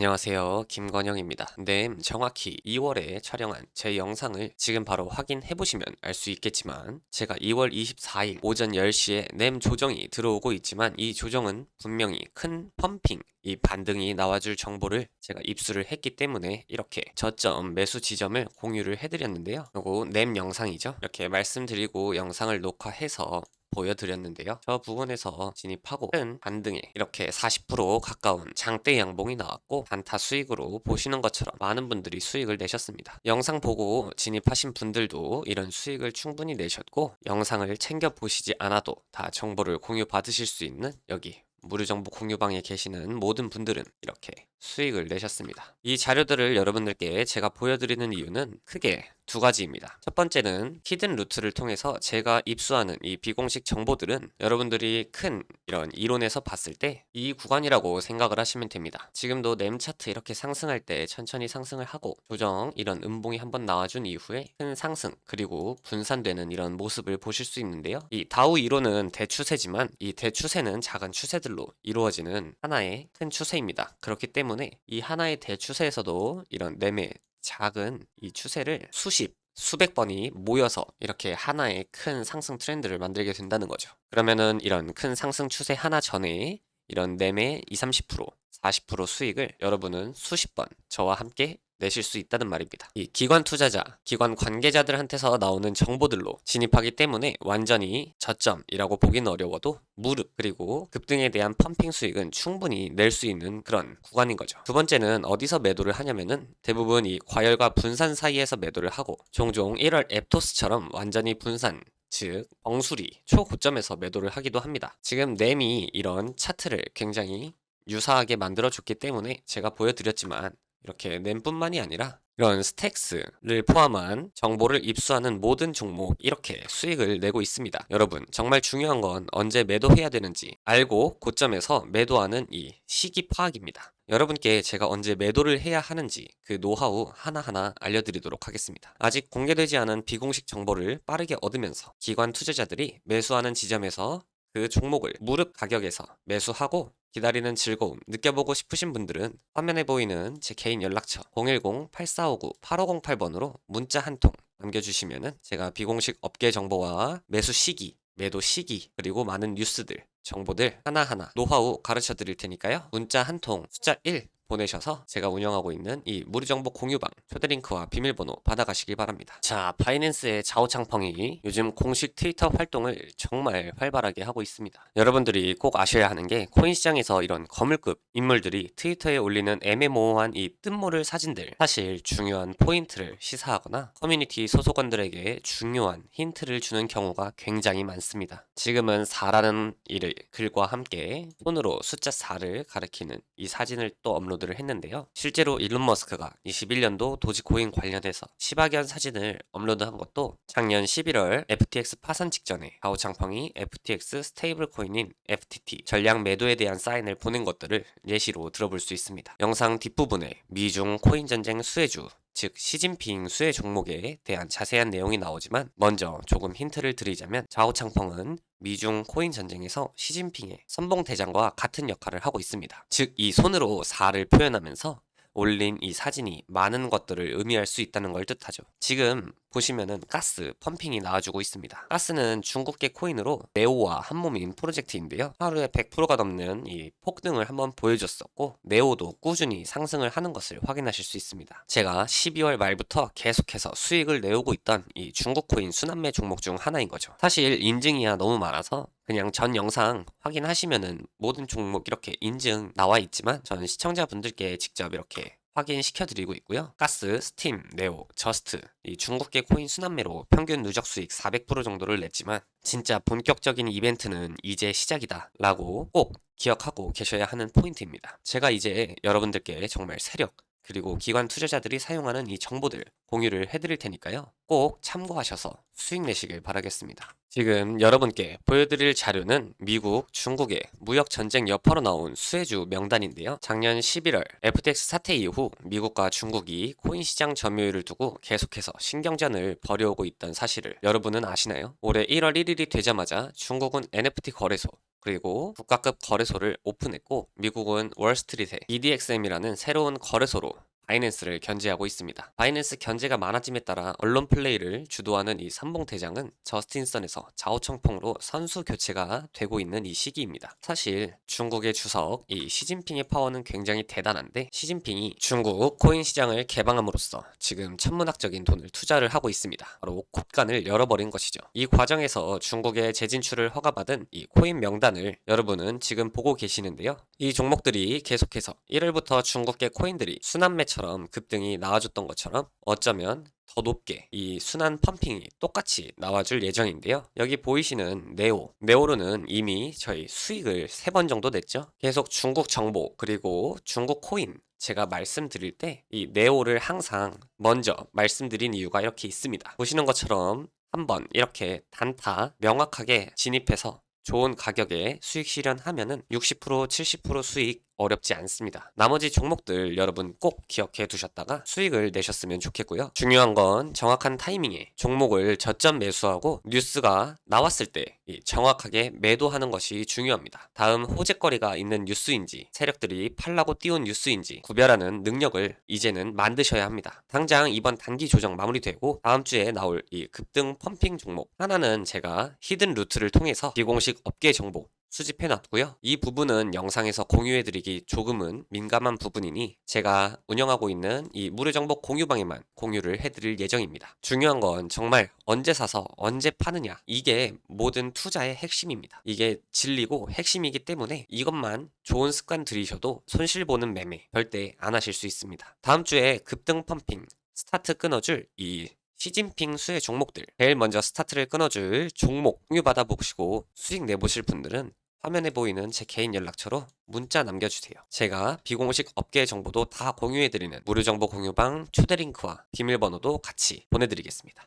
안녕하세요. 김건영입니다. 네, 정확히 2월에 촬영한 제 영상을 지금 바로 확인해 보시면 알 수 있겠지만 제가 2월 24일 오전 10시에 램 조정이 들어오고 있지만 이 조정은 분명히 큰 펌핑, 이 반등이 나와줄 정보를 제가 입수를 했기 때문에 이렇게 저점 매수 지점을 공유를 해드렸는데요. 요거 램 영상이죠. 이렇게 말씀드리고 영상을 녹화해서 보여드렸는데요. 저 부분에서 진입하고 큰 반등에 이렇게 40% 가까운 장대 양봉이 나왔고 단타 수익으로 보시는 것처럼 많은 분들이 수익을 내셨습니다. 영상 보고 진입하신 분들도 이런 수익을 충분히 내셨고 영상을 챙겨 보시지 않아도 다 정보를 공유 받으실 수 있는 여기 무료정보 공유방에 계시는 모든 분들은 이렇게 수익을 내셨습니다. 이 자료들을 여러분들께 제가 보여드리는 이유는 크게 두 가지입니다. 첫 번째는 히든 루트를 통해서 제가 입수하는 이 비공식 정보들은 여러분들이 큰 이런 이론에서 봤을 때 이 구간이라고 생각을 하시면 됩니다. 지금도 램 차트 이렇게 상승할 때 천천히 상승을 하고 조정 이런 음봉이 한번 나와준 이후에 큰 상승 그리고 분산되는 이런 모습을 보실 수 있는데요. 이 다우 이론은 대추세지만 이 대추세는 작은 추세들로 이루어지는 하나의 큰 추세입니다. 그렇기 때문에 이 하나의 대추세에서도 이런 램의 작은 이 추세를 수십 수백 번이 모여서 이렇게 하나의 큰 상승 트렌드를 만들게 된다는 거죠. 그러면은 이런 큰 상승 추세 하나 전에 이런 램의 20, 30%, 40% 수익을 여러분은 수십 번 저와 함께 내실 수 있다는 말입니다. 이 기관 투자자, 기관 관계자들한테서 나오는 정보들로 진입하기 때문에 완전히 저점이라고 보기는 어려워도 무릎 그리고 급등에 대한 펌핑 수익은 충분히 낼 수 있는 그런 구간인 거죠. 두 번째는 어디서 매도를 하냐면은 대부분 이 과열과 분산 사이에서 매도를 하고 종종 1월 앱토스처럼 완전히 분산 즉 엉수리 초고점에서 매도를 하기도 합니다. 지금 램이 이런 차트를 굉장히 유사하게 만들어 줬기 때문에 제가 보여드렸지만 이렇게 램뿐만이 아니라 이런 스택스를 포함한 정보를 입수하는 모든 종목 이렇게 수익을 내고 있습니다. 여러분 정말 중요한 건 언제 매도해야 되는지 알고 고점에서 매도하는 이 시기 파악입니다. 여러분께 제가 언제 매도를 해야 하는지 그 노하우 하나하나 알려드리도록 하겠습니다. 아직 공개되지 않은 비공식 정보를 빠르게 얻으면서 기관 투자자들이 매수하는 지점에서 그 종목을 무릎 가격에서 매수하고 기다리는 즐거움 느껴보고 싶으신 분들은 화면에 보이는 제 개인 연락처 010-8459-8508번으로 문자 한 통 남겨주시면은 제가 비공식 업계 정보와 매수 시기, 매도 시기, 그리고 많은 뉴스들, 정보들 하나하나 노하우 가르쳐 드릴 테니까요. 문자 한 통 숫자 1 보내셔서 제가 운영하고 있는 이 무료정보 공유방 초대링크와 비밀번호 받아가시길 바랍니다. 자, 바이낸스의 자오창펑이 요즘 공식 트위터 활동을 정말 활발하게 하고 있습니다. 여러분들이 꼭 아셔야 하는 게 코인 시장에서 이런 거물급 인물들이 트위터에 올리는 애매모호한 이 뜬모를 사진들 사실 중요한 포인트를 시사하거나 커뮤니티 소속원들에게 중요한 힌트를 주는 경우가 굉장히 많습니다. 지금은 4라는 일을 글과 함께 손으로 숫자 4를 가리키는 이 사진을 또 업로드 를 했는데요. 실제로 일론 머스크가 21년도 도지코인 관련해서 10억연 사진을 업로드한 것도 작년 11월 FTX 파산 직전에 가오 창펑이 FTX 스테이블 코인인 FTT 전량 매도에 대한 사인을 보낸 것들을 예시로 들어볼 수 있습니다. 영상 뒷부분에 미중 코인 전쟁 수혜주 즉 시진핑 수혜 종목에 대한 자세한 내용이 나오지만 먼저 조금 힌트를 드리자면 자오창펑은 미중 코인 전쟁에서 시진핑의 선봉 대장과 같은 역할을 하고 있습니다. 즉 이 손으로 4를 표현하면서 올린 이 사진이 많은 것들을 의미할 수 있다는 걸 뜻하죠. 지금 보시면은 가스 펌핑이 나와주고 있습니다. 가스는 중국계 코인으로 네오와 한몸인 프로젝트인데요. 하루에 100%가 넘는 이 폭등을 한번 보여줬었고 네오도 꾸준히 상승을 하는 것을 확인하실 수 있습니다. 제가 12월 말부터 계속해서 수익을 내오고 있던 이 중국 코인 순환매 종목 중 하나인 거죠. 사실 인증이야 너무 많아서 그냥 전 영상 확인하시면은 모든 종목 이렇게 인증 나와 있지만 저는 시청자분들께 직접 이렇게 확인시켜 드리고 있고요. 가스, 스팀, 네오, 저스트 이 중국계 코인 순환매로 평균 누적 수익 400% 정도를 냈지만 진짜 본격적인 이벤트는 이제 시작이다 라고 꼭 기억하고 계셔야 하는 포인트입니다. 제가 이제 여러분들께 정말 세력 그리고 기관 투자자들이 사용하는 이 정보들 공유를 해드릴 테니까요. 꼭 참고하셔서 수익 내시길 바라겠습니다. 지금 여러분께 보여드릴 자료는 미국, 중국의 무역 전쟁 여파로 나온 수혜주 명단인데요. 작년 11월 FTX 사태 이후 미국과 중국이 코인 시장 점유율을 두고 계속해서 신경전을 벌여오고 있던 사실을 여러분은 아시나요? 올해 1월 1일이 되자마자 중국은 NFT 거래소 그리고 국가급 거래소를 오픈했고 미국은 월스트리트에 BDXM이라는 새로운 거래소로 바이낸스를 견제하고 있습니다. 바이낸스 견제가 많아짐에 따라 언론 플레이를 주도하는 이 삼봉 대장은 저스틴선에서 좌우청풍으로 선수 교체가 되고 있는 이 시기입니다. 사실 중국의 주석 이 시진핑의 파워는 굉장히 대단한데 시진핑이 중국 코인 시장을 개방함으로써 지금 천문학적인 돈을 투자를 하고 있습니다. 바로 곳간을 열어버린 것이죠. 이 과정에서 중국의 재진출을 허가받은 이 코인 명단을 여러분은 지금 보고 계시는데요. 이 종목들이 계속해서 1월부터 중국계 코인들이 순환 매처 럼 급등이 나와줬던 것처럼 어쩌면 더 높게 이 순환 펌핑이 똑같이 나와줄 예정인데요. 여기 보이시는 네오. 네오로는 이미 저희 수익을 세 번 정도 냈죠. 계속 중국 정보 그리고 중국 코인 제가 말씀드릴 때 이 네오를 항상 먼저 말씀드린 이유가 이렇게 있습니다. 보시는 것처럼 한번 이렇게 단타 명확하게 진입해서 좋은 가격에 수익 실현하면은 60% 70% 수익 어렵지 않습니다. 나머지 종목들 여러분 꼭 기억해 두셨다가 수익을 내셨으면 좋겠고요. 중요한 건 정확한 타이밍에 종목을 저점 매수하고 뉴스가 나왔을 때이 정확하게 매도하는 것이 중요합니다. 다음 호재거리가 있는 뉴스인지 세력들이 팔라고 띄운 뉴스인지 구별하는 능력을 이제는 만드셔야 합니다. 당장 이번 단기 조정 마무리되고 다음 주에 나올 이 급등 펌핑 종목 하나는 제가 히든 루트를 통해서 비공식 업계 정보 수집해 놨고요. 이 부분은 영상에서 공유해 드리기 조금은 민감한 부분이니 제가 운영하고 있는 이 무료 정보 공유방에만 공유를 해 드릴 예정입니다. 중요한 건 정말 언제 사서 언제 파느냐. 이게 모든 투자의 핵심입니다. 이게 진리고 핵심이기 때문에 이것만 좋은 습관 들이셔도 손실 보는 매매 절대 안 하실 수 있습니다. 다음 주에 급등 펌핑 스타트 끊어줄 이 시진핑 수혜 종목들 제일 먼저 스타트를 끊어줄 종목 공유 받아보시고 수익 내보실 분들은 화면에 보이는 제 개인 연락처로 문자 남겨주세요. 제가 비공식 업계 정보도 다 공유해드리는 무료 정보 공유방 초대 링크와 비밀번호도 같이 보내드리겠습니다.